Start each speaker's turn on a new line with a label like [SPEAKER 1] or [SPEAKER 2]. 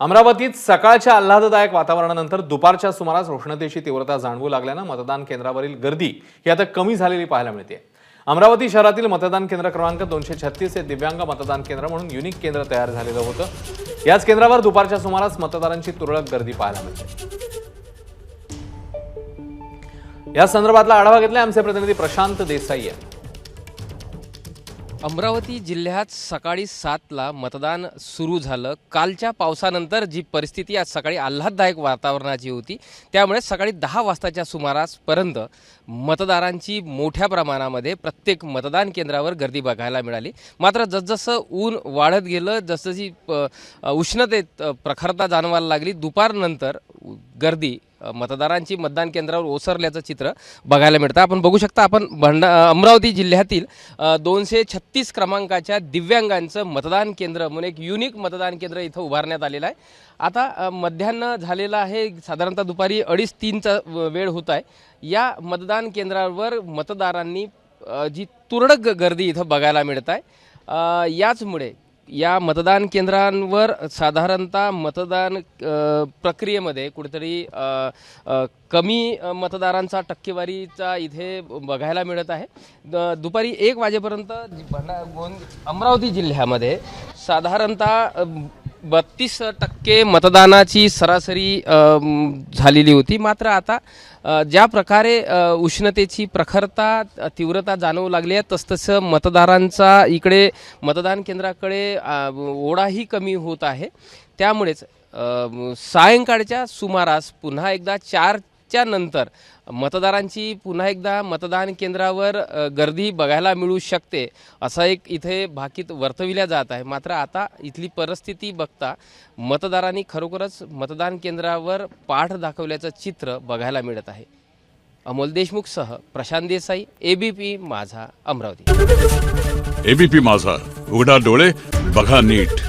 [SPEAKER 1] अमरावतीत सकाळच्या आल्हाददायक वातावरणानंतर दुपारच्या सुमारास उष्णतेची तीव्रता जाणवू लागल्यानं मतदान केंद्रावरील गर्दी ही आता कमी झालेली पाहायला मिळते. अमरावती शहरातील मतदान केंद्र क्रमांक दोनशे छत्तीस हे दिव्यांग मतदान केंद्र म्हणून युनिक केंद्र तयार झालेलं होतं. याच केंद्रावर दुपारच्या सुमारास मतदारांची तुरळक गर्दी पाहायला मिळते. या संदर्भातला आढावा घेतलाय आमचे प्रतिनिधी प्रशांत देसाई यांनी
[SPEAKER 2] अमरावती जिल्ह्यात सकाळी सातला मतदान सुरू झालं. कालच्या पावसानंतर जी परिस्थिती आज सकाळी आल्हाददायक वातावरणाची होती त्यामुळे सकाळी दहा वाजताच्या सुमारासपर्यंत मतदारांची मोठ्या प्रमाणामध्ये प्रत्येक मतदान केंद्रावर गर्दी बघायला मिळाली. मात्र जसजसं ऊन वाढत गेलं जसजशी प- उष्णतेत प्रखरता जाणवायला लागली दुपारनंतर गर्दी मतदारांची मतदान केंद्रावर ओसरल्याचं चित्र बघायला मिळतं. आपण बघू शकता आपण भंडा अमरावती जिल्ह्यातील दोनशे छत्तीस क्रमांकाच्या दिव्यांगांचं मतदान केंद्र म्हणून एक युनिक मतदान केंद्र इथं उभारण्यात आलेलं आहे. आता अ, मध्याह्न झालेलं आहे साधारणतः दुपारी अडीच तीनचा व- वेळ होत आहे. या मतदान केंद्रावर मतदारांनी जी तुरळक गर्दी इथं बघायला मिळत आहे याचमुळे या मतदान केंद्रांवर साधारणतः मतदान प्रक्रियेमध्ये कुठेतरी कमी मतदारांचा टक्केवारीचा इथे बघायला मिळत आहे. द- दुपारी एक वाजेपर्यंत जी भंडा गोंद अमरावती जिल्ह्यामध्ये साधारणतः बत्तीस टक्के मतदानाची सरासरी झालेली होती. मात्र आता ज्या प्रकारे उष्णतेची प्रखरता तीव्रता जाणवू लागली आहे तसतसं मतदारांचा इकडे मतदान केंद्राकडे ओढाही कमी होत आहे. त्यामुळेच सायंकाळच्या सुमारास पुन्हा एकदा चार चारच्या नंतर मतदारांची पुन्हा एकदा मतदान केंद्रावर गर्दी बघायला मिळू शकते असं एक इथे भाकीत वर्तविल्या जात आहे. मात्र आता इथली परिस्थिती बघता मतदारांनी खरोखरच मतदान केंद्रावर पाठ दाखवल्याचं चित्र बघायला मिळत आहे. अमोल देशमुखसह प्रशांत देसाई एबीपी माझा अमरावती.
[SPEAKER 3] एबीपी माझा उघडा डोळे बघा नीट.